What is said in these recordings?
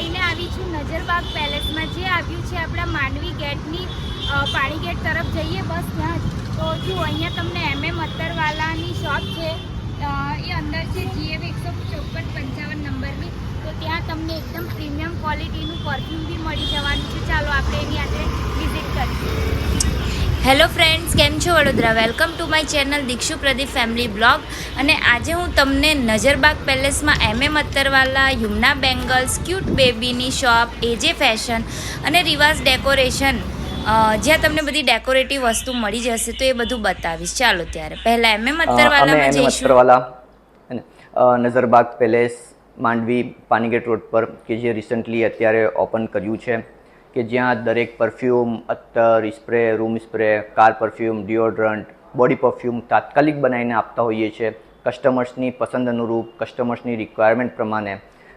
લઈને આવી છું નજરબાગ પેલેસમાં. જે આવ્યું છે આપણા માંડવી ગેટની પાણી ગેટ તરફ જઈએ બસ ત્યાં. તો જો અહીંયા તમને એમ એમ અત્તરવાલાની શોપ છે એ અંદર છે જીએફ એકસો ચોપન પંચાવન નંબરની. તો ત્યાં તમને એકદમ પ્રીમિયમ ક્વોલિટીનું પરફ્યુમ બી મળી જવાનું છે. ચાલો આપણે એની આજે વિઝિટ કરીએ. હેલો ફ્રેન્ડ્સ કેમ છો Vadodara? Welcome to my channel Dikshu Pradeep family blog. અને આજે હું તમને Nazarbaug પેલેસમાં M. M. Attarwala Yumna bangles cute બેબીની shop AJ fashion અને રિવાઝ ડેકોરેશન જ્યાં તમને બધી ડેકોરેટિવ વસ્તુ મળી જશે તો એ બધું બતાવીશ. ચાલો ત્યારે. પહેલાં એમ. એમ. અત્તરવાલામાં જઈશું. નજરબાગ પેલેસ માંડવી પાનીગેટ રોડ પર કે જે રિસન્ટલી અત્યારે ઓપન કર્યું છે. કે જ્યાં દરેક perfume અત્તર spray room spray car perfume deodorant body perfume તાત્કાલિક બનાવીને આપતા હોઈએ છીએ. કસ્ટમર્સની પસંદ અનુરૂપ કસ્ટમર્સની રિક્વાયરમેન્ટ પ્રમાણે.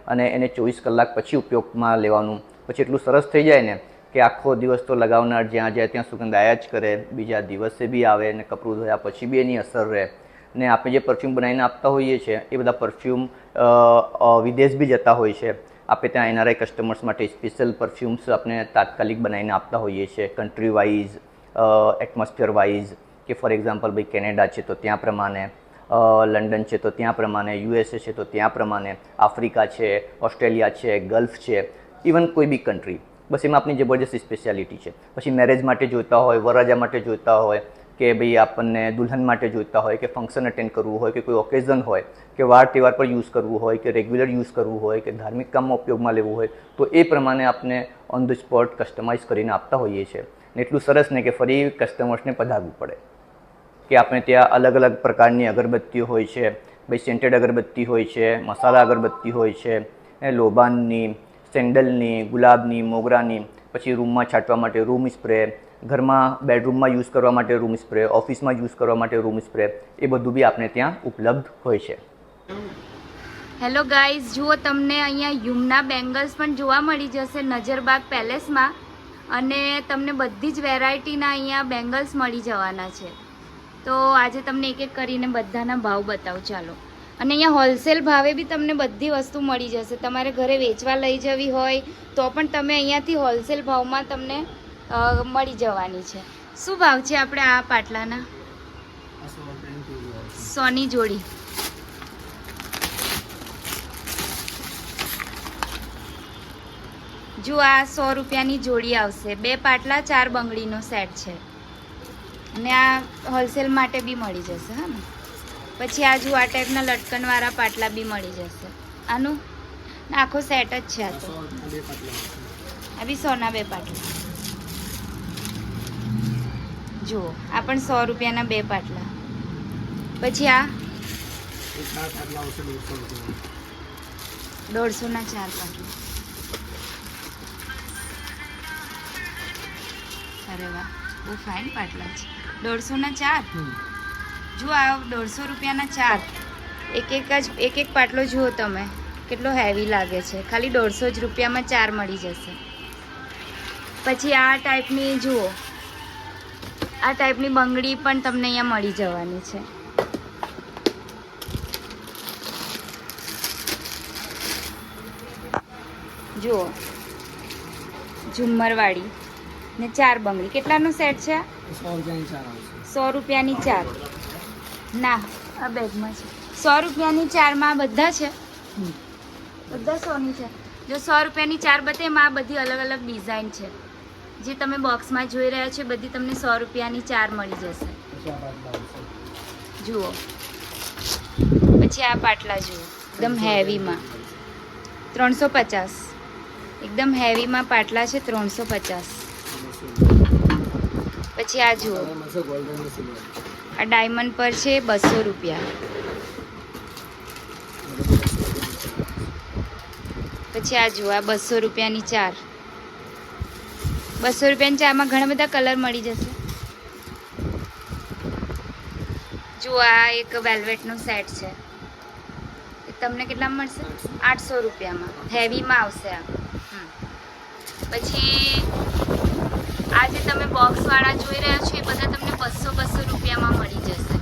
અને એને ચોવીસ કલાક પછી ઉપયોગમાં લેવાનું. પછી એટલું સરસ થઈ જાય ને કે આખો દિવસ તો લગાવનાર જ્યાં જાય ત્યાં સુગંધ આયા જ કરે. બીજા દિવસે બી આવે અને કપડું ધોયા પછી બી એની અસર રહે. ને આપણે જે પરફ્યુમ બનાવીને આપતા હોઈએ છીએ, એ બધા પરફ્યુમ વિદેશ બી જતા હોય છે. આપણે ત્યાં એનઆરઆઈ કસ્ટમર્સ માટે સ્પેશિયલ પરફ્યુમ્સ આપણે તાત્કાલિક બનાવીને આપતા હોઈએ છીએ. કન્ટ્રી વાઇઝ એટમોસ્ફિયર વાઇઝ કે ફોર એક્ઝામ્પલ ભાઈ કેનેડા છે તો ત્યાં પ્રમાણે લંડન છે તો ત્યાં પ્રમાણે યુએસએ છે તો ત્યાં પ્રમાણે આફ્રિકા છે ઓસ્ટ્રેલિયા છે ગલ્ફ છે ઇવન કોઈ બી કન્ટ્રી બસ એમાં આપણી જબરજસ્ત સ્પેશિયાલિટી છે. પછી મેરેજ માટે જોતા હોય, વરરાજા માટે જોતા હોય કે ભાઈ આપણને દુલ્હન માટે જોઈતા હોય કે ફંક્શન અટેન્ડ કરવું હોય કે કોઈ ઓકેઝન હોય કે વાર તહેવાર પર યુઝ કરવું હોય કે રેગ્યુલર યુઝ કરવું હોય કે ધાર્મિક કામમાં ઉપયોગમાં લેવું હોય તો એ પ્રમાણે આપણે ઓન ધ સ્પોટ કસ્ટમાઇઝ કરીને આપતા હોઈએ છીએ. ને એટલું સરસ ને કે ફરી કસ્ટમર્સને પધારવું પડે. કે આપણે ત્યાં અલગ અલગ પ્રકારની અગરબત્તીઓ હોય છે, ભાઈ સેન્ટેડ અગરબત્તી હોય છે, મસાલા અગરબત્તી હોય છે લોબાનની સેન્ડલની ગુલાબની, મોગરાની, પછી રૂમમાં છાંટવા માટે રૂમ સ્પ્રે ઘરમાં બેડરૂમમાં યુઝ કરવા માટે રૂમ સ્પ્રે, ઓફિસમાં યુઝ કરવા માટે રૂમ સ્પ્રે, એ બધું બી આપણે ત્યાં ઉપલબ્ધ હોય છે. હેલો ગાઈઝ જુઓ તમને અહીંયા યુમના બેંગલ્સ પણ જોવા મળી જશે નજરબાગ પેલેસમાં અને તમને બધી જ વેરાયટીના અહીંયા બેંગલ્સ મળી જવાના છે. તો આજે તમને એક એક કરીને બધાના ભાવ બતાવું, ચાલો. અને અહીંયા હોલસેલ ભાવે બી તમને બધી વસ્તુ મળી જશે. તમારે ઘરે વેચવા લઈ જવી હોય તો પણ તમે અહીંયાથી હોલસેલ ભાવમાં તમને મળી જવાની છે. શું ભાવ છે આપણે આ પાટલાના? સોની જોડી. જો આ સો રૂપિયાની જોડી આવશે. બે પાટલા, ચાર બંગડીનો સેટ છે. અને આ હોલસેલ માટે બી મળી જશે, હા ને? પછી આ જો આ ટાઈપના લટકનવાળા પાટલા બી મળી જશે. આનું? આખો સેટ જ છે આ તો. આ બી સોના બે પાટલા. જુઓ આ પણ સો રૂપિયાના બે પાટલા. પછી આ દોઢસોના ચાર પાટલા. અરે વાહ બહુ ફાઇન પાટલા છે. દોઢસોના ચાર? જુઓ આ દોઢસો રૂપિયાના ચાર. એક એક જ એક એક પાટલો જુઓ તમે કેટલો હેવી લાગે છે. ખાલી દોઢસો જ રૂપિયામાં ચાર મળી જશે. પછી આ ટાઈપની જુઓ આ ટાઈપની બંગડી પણ તમને અહીંયા મળી જવાની છે. જુઓ. ઝુમ્મરવાળી. ને ચાર બંગડી. કેટલાનો સેટ છે સો રૂપિયાની ચાર. ના આ બેગમાં છે. સો રૂપિયાની ચારમાં બધા છે? બધા સોની છે. જો સો રૂપિયાની ચાર બતાવે એમાં આ બધી અલગ અલગ ડિઝાઇન છે. જે તમે બોક્સમાં જોઈ રહ્યા છો બધી તમને સો રૂપિયાની ચાર મળી જશે. જુઓ. પછી આ પાટલા જુઓ. એકદમ હેવીમાં ત્રણસો પચાસ. એકદમ હેવીમાં પાટલા છે, ત્રણસો પચાસ. પછી આ જુઓ. આ ડાયમંડ પર છે, બસો રૂપિયા. પછી આ જુઓ, આ બસો રૂપિયાની ચાર. બસો રૂપિયાની ચારમાં ઘણા બધા કલર મળી જશે. જો આ એક વેલ્વેટનો સેટ છે. એ તમને કેટલામાં મળશે? આઠસો રૂપિયામાં. હેવીમાં આવશે આ. પછી, આ જે તમે બોક્સવાળા જોઈ રહ્યા છો, એ બધા તમને બસો બસો રૂપિયામાં મળી જશે.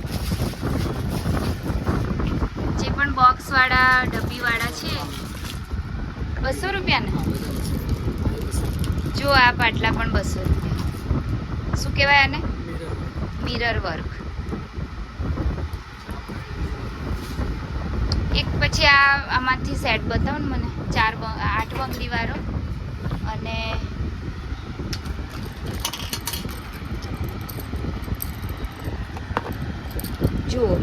જે પણ બોક્સવાળા ડબ્બીવાળા છે. બસો રૂપિયાના? શું કહેવાય આને? મિરર વર્ક એક પછી આ આમાંથી સેટ બતાવો ને મને. ચાર આઠ બંગડી વાળો અને જુઓ,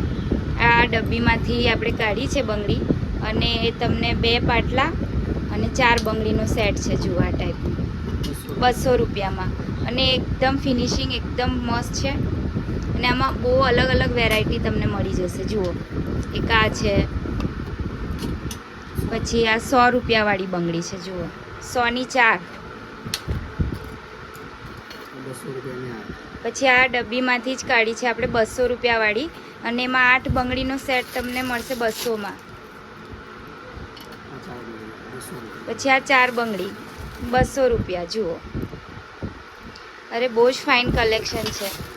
આ ડબ્બીમાંથી આપણે કાઢી છે બંગડી અને એ તમને બે પાટલા અને ચાર બંગડીનો સેટ છે જુઓ આ ટાઈપ બસો રૂપિયામાં. અને એકદમ ફિનિશિંગ એકદમ મસ્ત છે. અને આમાં બહુ અલગ અલગ વેરાયટી તમને મળી જશે. જુઓ. એક આ છે. પછી આ સો રૂપિયાવાળી બંગડી છે. જુઓ. સોની ચાર. પછી આ ડબ્બીમાંથી જ કાઢી છે આપણે બસો રૂપિયાવાળી. અને એમાં આઠ બંગડીનો સેટ તમને મળશે બસોમાં. પછી આ ચાર બંગડી. બસો રૂપિયા, જુઓ. અરે, બહુ જ ફાઇન કલેક્શન છે.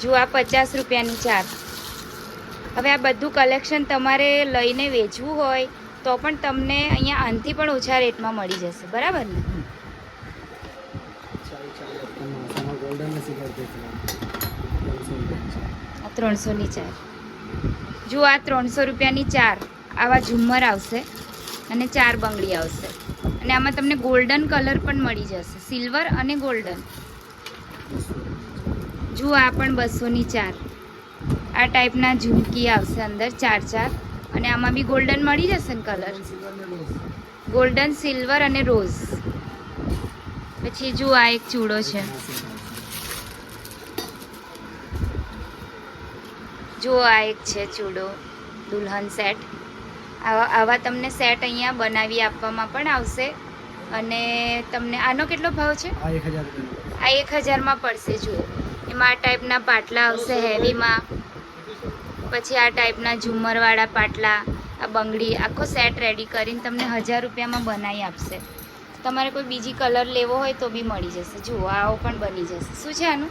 જુઓ, આ પચાસ રૂપિયાની ચાર. હવે આ બધું કલેક્શન તમારે લઈને વેચવું હોય, તો પણ તમને અહીંયા આનથી પણ ઓછા રેટમાં મળી જશે. બરાબર ને? ત્રણસોની ચાર. જુઓ, આ ત્રણસો રૂપિયાની ચાર. આવા ઝુમ્મર આવશે. અને ચાર બંગડી આવશે. અને આમાં તમને ગોલ્ડન કલર પણ મળી જશે. સિલ્વર અને ગોલ્ડન જુઓ, આ પણ બસોની ચાર. આ ટાઈપના ઝુમકી આવશે અંદર, ચાર ચાર. અને આમાં બી ગોલ્ડન મળી જશે ને કલર ગોલ્ડન સિલ્વર અને રોઝ પછી જુઓ, આ એક ચૂડો છે. જુઓ, આ એક છે ચૂડો દુલ્હન સેટ આવા આવા તમને સેટ અહીંયા બનાવી આપવામાં પણ આવશે. અને તમને આનો કેટલો ભાવ છે? આ એક હજારમાં પડશે જુઓ. એમાં આ ટાઈપના પાટલા આવશે હેવીમાં. પછી આ ટાઈપના ઝુમ્મરવાળા પાટલા આ બંગડી આખો સેટ રેડી કરીને તમને હજાર રૂપિયામાં બનાવી આપશે. તમારે કોઈ બીજી કલર લેવો હોય તો બી મળી જશે. જુઓ આવો પણ બની જશે. શું છે આનું?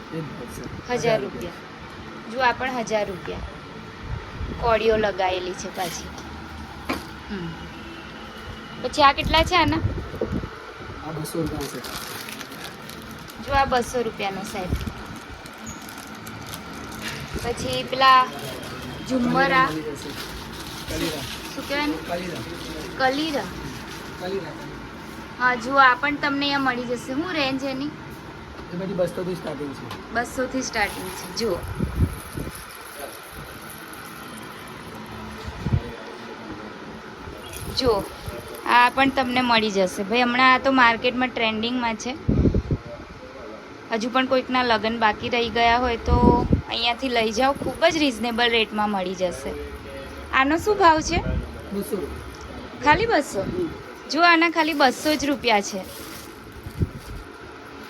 હજાર. રૂપિયા. જુઓ આ પણ હજાર રૂપિયા. કોડીઓ લગાવેલી છે પાછી. પછી આ કેટલા છે આના? આ બસો રૂપિયા છે. જો આ બસો રૂપિયાનો સેટ પછી પેલા ઝુમ્મરા. કલીરા. શું કહેવાય કલીરા. હા જુઓ આ પણ તમને અહીંયા મળી જશે. શું રેન્જ એની? બસો થી સ્ટાર્ટિંગ છે. બસોથી સ્ટાર્ટિંગ છે. જુઓ. જુઓ આ પણ તમને મળી જશે. ભાઈ હમણાં આ તો માર્કેટમાં ટ્રેન્ડિંગમાં છે. હજુ પણ કોઈકના લગ્ન બાકી રહી ગયા હોય તો અહીંયાથી લઈ જાઓ. ખૂબ જ રિઝનેબલ રેટમાં મળી જશે. આનો શું ભાવ છે? ખાલી બસો? જો આના ખાલી બસો જ રૂપિયા છે.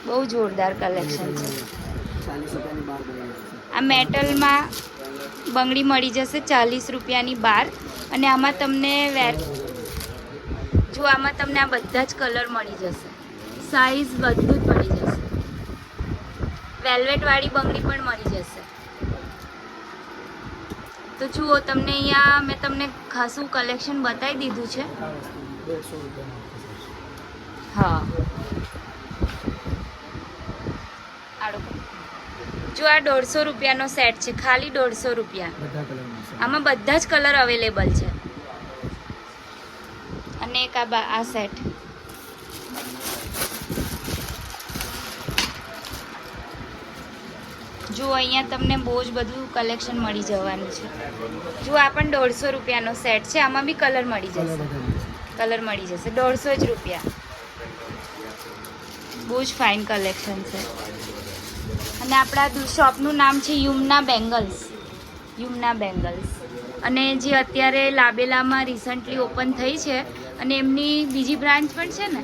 બહુ જોરદાર કલેક્શન છે. આ મેટલમાં બંગડી મળી જશે ચાલીસ રૂપિયાની બાર. અને આમાં તમને વેર જો આમાં તમને આ બધા જ કલર મળી જશે. સાઈઝ બધું જ મળી જશે. વેલ્વેટવાળી બંગડી પણ મળી જશે. તો જુઓ તમને અહીંયા મેં તમને ખાસું કલેક્શન બતાવી દીધું છે. હા. જો આ દોઢસો રૂપિયાનો સેટ છે ખાલી દોઢસો રૂપિયા. આમાં બધા જ કલર અવેલેબલ છે. અને એક આ આ સેટ જો અહીંયા તમને બહુ જ બધું કલેક્શન મળી જવાનું છે. જો આ પણ દોઢસો રૂપિયાનો સેટ છે આમાં બી કલર મળી જશે. કલર મળી જશે. દોઢસો જ રૂપિયા. બહુ જ ફાઇન કલેક્શન છે. અને આપણા શોપનું નામ છે યુમના બેંગલ્સ. યુમના બેંગલ્સ. અને જે અત્યારે લાબેલામાં રિસન્ટલી ઓપન થઈ છે અને એમની બીજી બ્રાન્ચ પણ છે ને?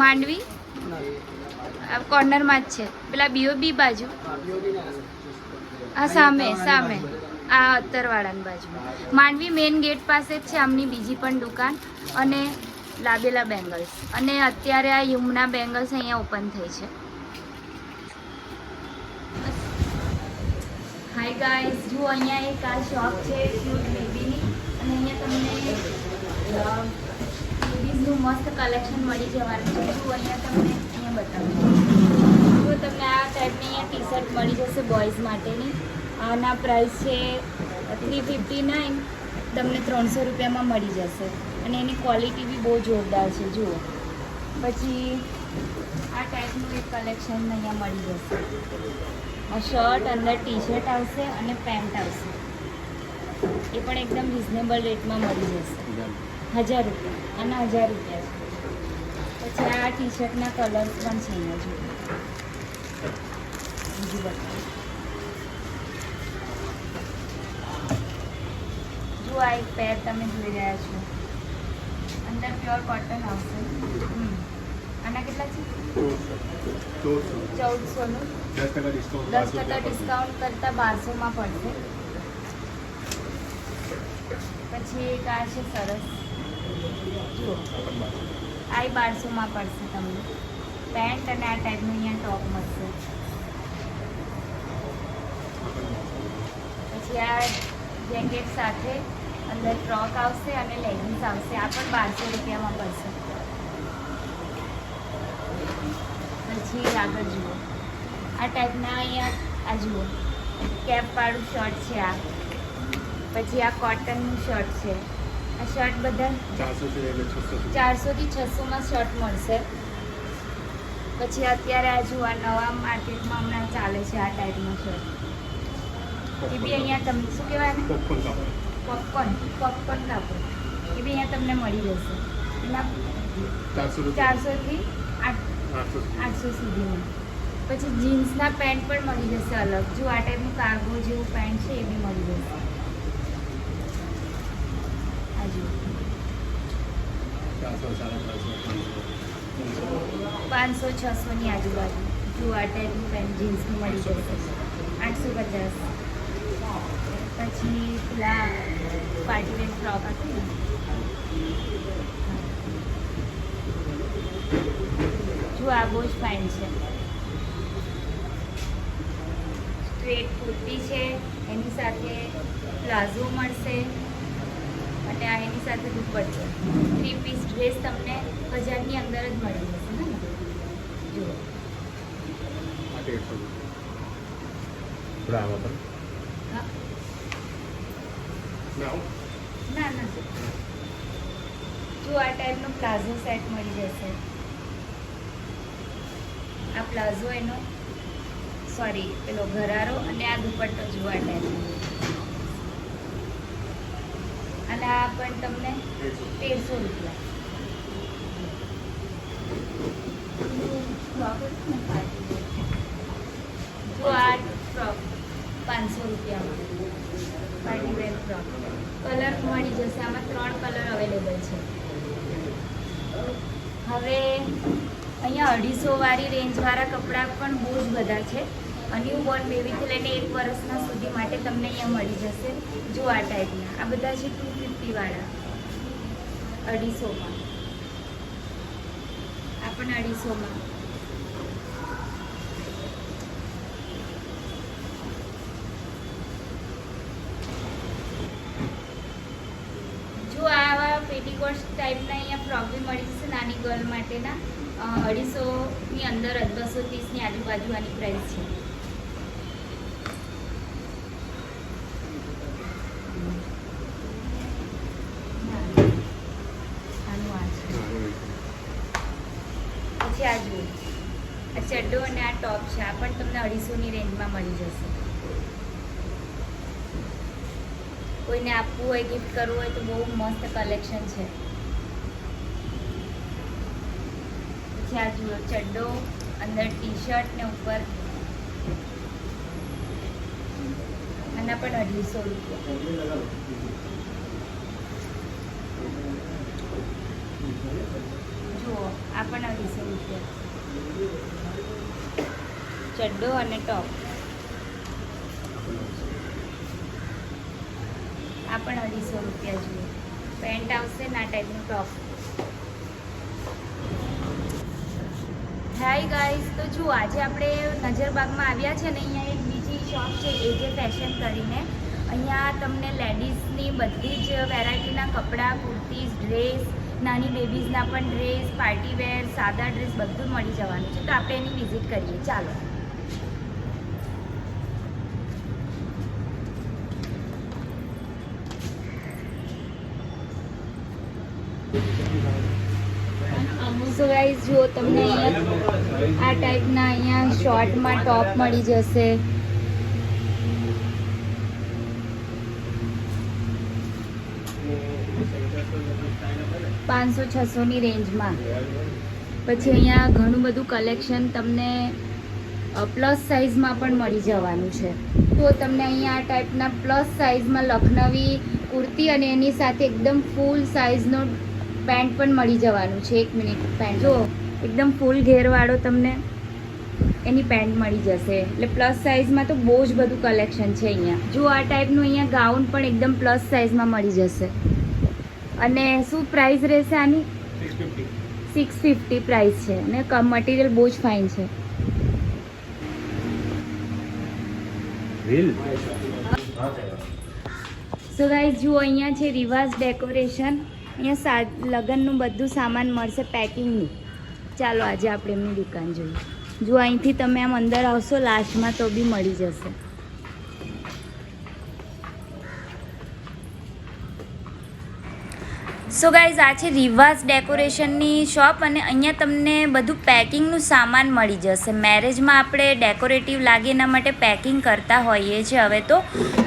માંડવી? કોર્નરમાં જ છે. પેલા બીઓબી બાજુ. આ સામે સામે. આ અત્તરવાળાની બાજુ. માંડવી મેઇન ગેટ પાસે જ છે આમની બીજી પણ દુકાન અને લાબેલા બેંગલ્સ. અને અત્યારે આ યુમના બેંગલ્સ અહીંયા ઓપન થઈ છે. હાય ગાઈઝ જો અહીંયા એક આ શોપ છે ક્યુટ બેબીની અને અહીંયા તમને લેડીઝનું મસ્ત કલેક્શન મળી જવાનું છે. હું અહીંયા તમને અહીંયા બતાવું. જો તમને આ ટાઈપની અહીંયા ટી શર્ટ મળી જશે બોયઝ માટેની. આના પ્રાઇસ છે થ્રી ફિફ્ટી નાઇન તમને ત્રણસો રૂપિયામાં મળી જશે. અને એની ક્વોલિટી બી બહુ જોરદાર છે, જુઓ. પછી આ ટાઈપનું એક કલેક્શન અહીંયા મળી જશે. શર્ટ અંદર ટી શર્ટ આવશે અને પેન્ટ આવશે. એ પણ એકદમ રિઝનેબલ રેટમાં મળી જશે. હજાર રૂપિયા, આના હજાર રૂપિયા છે. પછી આ ટી શર્ટના કલર પણ છે અહીંયા જો બીજું બતાવું. જો આ એક પેર તમે જોઈ રહ્યા છો. અંદર પ્યોર કોટન આવશે. આના કેટલા છે? ચૌદસોનું. દસ ટકા ડિસ્કાઉન્ટ દસ ટકા ડિસ્કાઉન્ટ કરતાં બારસોમાં પડશે. પછી એક આ છે સરસ. જુઓ. આ બારસોમાં પડશે તમને. પેન્ટ અને આ ટાઈપનું અહીંયા ટોપ મળશે. પછી આ જેકેટ સાથે અંદર ફ્રોક આવશે અને લેગિન્સ આવશે. આ પણ બારસો રૂપિયામાં પડશે. પછી આગળ જુઓ. આ ટાઈપના અહીંયા, આ જુઓ. કેપવાળું શર્ટ છે આ. પછી આ કોટનનું શર્ટ છે. આ શર્ટ બધા ચારસો થી છસો માં છસોમાં શર્ટ મળશે. પછી અત્યારે આ જુઓ આ નવા માર્કેટમાં હમણાં ચાલે છે આ ટાઈપનો શર્ટ એ બી અહીંયા તમને શું કહેવાય પોપકોર્ન પોપકોર્ન કાપડ એ બી અહીંયા તમને મળી જશે. એના ચારસો થી ચારસોથી આઠસો આઠસો સુધીમાં. પછી જીન્સના પેન્ટ પણ મળી જશે અલગ. જો આ ટાઈપનું કાર્ગો જેવું પેન્ટ છે એ બી મળી જશે આ જુઓ ચારસો સાડા ચારસો પાંચસો છસોની આજુબાજુ. જો આ ટાઈપનું પેન્ટ જીન્સનું મળી જશે. આઠસો પચાસ. પછી પેલા પાર્ટીવેર ફ્રોક હતું જો આ બહુ જ ફાઇન છે. સ્ટ્રેટ કુર્તી છે. એની સાથે પ્લાઝો મળશે. અને આ એની સાથે દુપટ્ટો. થ્રી પીસ ડ્રેસ તમને હજારની અંદર જ મળી જશે ને? જુઓ. આ તેરસો પણ હા. ના ના જો આ ટાઈપનો પ્લાઝો સેટ મળી જશે. આ પ્લાઝો એનો સોરી પેલો ઘરારો અને આ દુપટ્ટો આ ટાઈપનો અને આ પણ તમને તેરસો રૂપિયા. જો આ ફ્રોક પાંચસો રૂપિયામાં પાર્ટી ફ્રોક કલર મળી જશે. આમાં ત્રણ કલર અવેલેબલ છે. હવે અહીંયા અઢીસો વાળી રેન્જવાળા કપડાં પણ બહુ જ બધા છે. ન્યૂબોર્ન બેબીથી લઈને એક વર્ષના સુધી માટે તમને અહીંયા મળી જશે, જો આ ટાઈપના આ બધા છે ટુ ફિફ્ટીવાળા અઢીસોમાં. આ પણ અઢીસોમાં. જો આવા પેટીકોટ ટાઈપના અહીંયા ફ્રોક બી મળી જશે નાની ગર્લ માટેના અઢીસોની અંદર બસો ત્રીસની આજુબાજુ આની પ્રાઇસ છે આનું આ છે હા એવું પછી આ જુઓ આ ચડ્ડો અને આ ટોપ છે, આ પણ તમને અઢીસોની રેન્જમાં મળી જશે. કોઈને આપવું હોય ગિફ્ટ કરવું હોય, તો બહુ મસ્ત કલેક્શન છે. પછી આ જુઓ, ચડ્ડો, અંદર ટી શર્ટ ને ઉપર. આના પણ અઢીસો રૂપિયા. જુઓ, આ પણ અઢીસો રૂપિયા. ચડ્ડો અને ટોપ. આ પણ અઢીસો રૂપિયા જોઈએ. પેન્ટ આવશે ના ટાઈપનું ટોપ. હાય ગાઈઝ તો જુઓ, આજે આપણે નજરબાગમાં આવ્યા છે ને, અહીંયા એક બીજી શોપ છે એજે ફેશન કરીને. અહીંયા તમને લેડીઝની બધી જ વેરાયટીના કપડાં, કુર્તીઝ ડ્રેસ નાની બેબીઝના પણ ડ્રેસ પાર્ટી વેર સાદા ડ્રેસ બધું મળી જવાનું છે. તો આપણે એની વિઝિટ કરીએ. ચાલો. સો ગાઈઝ જો તમને આ ટાઈપના અહીંયા શોર્ટમાં ટોપ મળી જશે. પાંચસો છસોની રેન્જમાં. પછી અહીંયા ઘણું બધું કલેક્શન તમને પ્લસ સાઇઝમાં પણ મળી જવાનું છે. તો તમને અહીંયા આ ટાઈપના પ્લસ સાઇઝમાં લખનવી કુર્તી અને એની સાથે એકદમ ફૂલ સાઇઝનો પેન્ટ પણ મળી જવાનું છે એક મિનિટ. પેન્ટ જો એકદમ ફૂલ ઘેરવાળો તમને એની પેન્ટ મળી જશે. એટલે પ્લસ સાઇઝમાં તો બહુ જ બધું કલેક્શન છે અહીંયા. જો આ ટાઈપનું અહીંયા ગાઉન પણ એકદમ પ્લસ સાઇઝમાં મળી જશે. અને શું પ્રાઇસ રહેશે આની? સિક્સ ફિફ્ટી પ્રાઇસ છે. અને મટીરિયલ બહુ જ ફાઇન છે. સો ગાઈઝ જુઓ અહીંયા છે રિવાઝ ડેકોરેશન અહીંયા સા, લગ્નનું બધું સામાન મળશે પેકિંગનું. ચાલો આજે આપણે એમની દુકાન જોઈએ. જો અહીંથી તમે આમ અંદર આવશો લાસ્ટમાં તો બી મળી જશે. સો ગાઈઝ આ છે રિવાઝ ડેકોરેશનની શોપ અને અહીંયા તમને બધું પેકિંગનું સામાન મળી જશે. મેરેજમાં આપણે ડેકોરેટિવ લાગે એના માટે પેકિંગ કરતા હોઈએ છીએ હવે તો.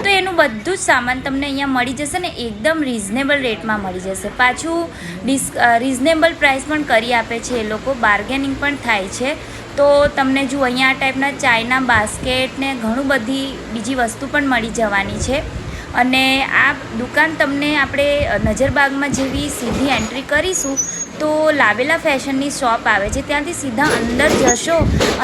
તો એનું બધું જ સામાન તમને અહીંયા મળી જશે ને એકદમ રિઝનેબલ રેટમાં મળી જશે. પાછું ડિસ રિઝનેબલ પ્રાઇસ પણ કરી આપે છે એ લોકો. બાર્ગેનિંગ પણ થાય છે. તો તમને જો અહીંયા આ ટાઈપના ચાઇના બાસ્કેટ ને ઘણું બધી બીજી વસ્તુ પણ મળી જવાની છે. અને આ દુકાન તમને આપણે નજરબાગમાં જેવી સીધી એન્ટ્રી કરીશું, તો લાવેલા ફેશનની શોપ આવે છે. ત્યાંથી સીધા અંદર જશો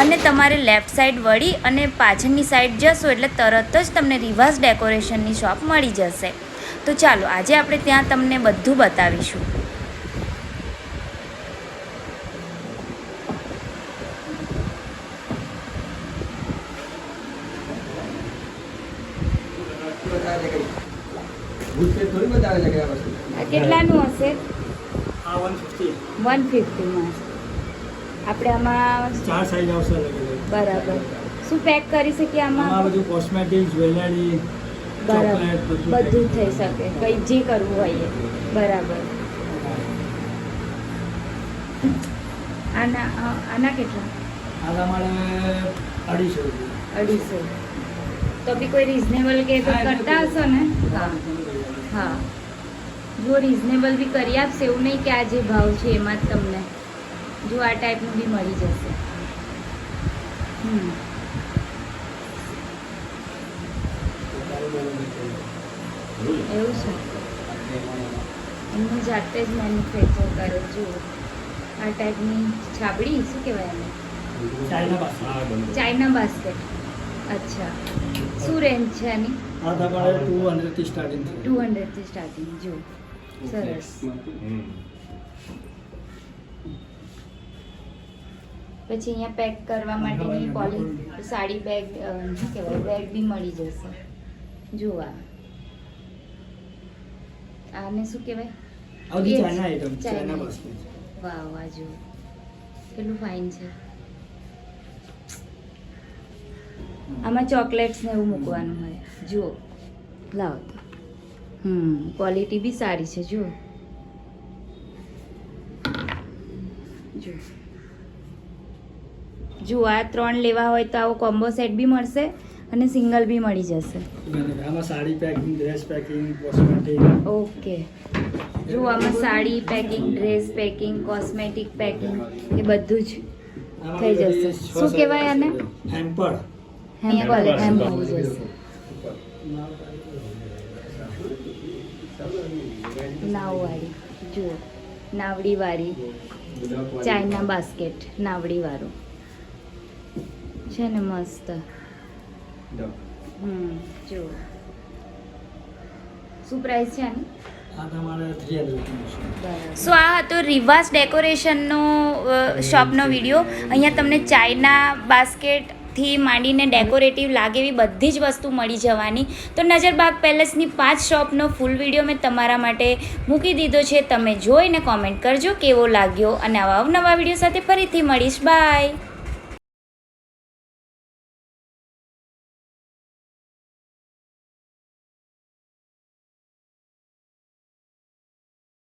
અને તમારે લેફ્ટ સાઈડ વળી અને પાછળની સાઈડ જશો એટલે તરત જ તમને રિવાઝ ડેકોરેશનની શોપ મળી જશે. તો ચાલો, આજે આપણે ત્યાં તમને બધું બતાવીશું થોડી બતાવે છે કે આ વસ્તુ આ કેટલાનું હશે આ વન ફિફ્ટી વન ફિફ્ટીમાં આપણે આમાં ચાર સાઈઝ આવશે બરાબર. શું પેક કરી શકીએ આમાં બધું કોસ્મેટિક જ્વેલરી બરાબર. બધું બધું થઈ શકે. કંઈ જે કરવું હોય એ. બરાબર. આના આના કેટલા? આના મારે અઢીસો અઢીસો. તો બી કોઈ રિઝનેબલ કે કરતા હશો ને? હા હા. જો રિઝનેબલ બી કરી આપશે એવું નહીં કે આ જે ભાવ છે એમાં જ તમને જો આ ટાઈપનું બી મળી જશે. હમ. એવું છે. એમને જાતે જ મેન્યુફેક્ચર કરે જો આ ટાઈપની છાબડી શું કહેવાય એને? China basket. અચ્છા. શું રેન્જ છે આની? આ તમારે ટુ થી સ્ટાર્ટિંગ 200 થી સ્ટાર્ટિંગ જો સરસ પછી અહીંયા પેક કરવા માટેની પોલી સાડી બેગ શું કહેવાય બેગ બી મળી જશે. જુઓ આને શું કહેવાય? વાહ વાહ જુઓ કેટલું ફાઇન છે. આમાં ચોકલેટ્સ ને એવું મૂકવાનું હોય. જુઓ. લાવો તો. હમ ક્વોલિટી બી સારી છે જુઓ. જુઓ. જુઓ આ ત્રણ લેવા હોય તો આવો કોમ્બો સેટ બી મળશે અને સિંગલ બી મળી જશે. આમાં sari packing dress packing cosmetic okay. જો આમાં sari packing dress packing cosmetic packing એ બધું જ થઈ જશે. શું કહેવાય આને? હેમ્પર હેમ્પર હેમ્પર મળી જશે નાવવાળી જુઓ નાવડીવાળી ચાઇના બાસ્કેટ નાવડીવાળું. છે ને મસ્ત. હમ જુઓ. શું પ્રાઇસ છે આની? સો આ હતો રિવાસ ડેકોરેશનનો શોપનો વીડિયો અહીંયા તમને ચાઇના બાસ્કેટથી માંડીને ડેકોરેટિવ લાગે એવી બધી જ વસ્તુ મળી જવાની. તો નજરબાગ પેલેસની પાંચ શોપનો ફૂલ વીડિયો મેં તમારા માટે મૂકી દીધો છે. તમે જોઈને કોમેન્ટ કરજો કેવો લાગ્યો અને આવા અવનવા વીડિયો સાથે ફરીથી મળીશ. બાય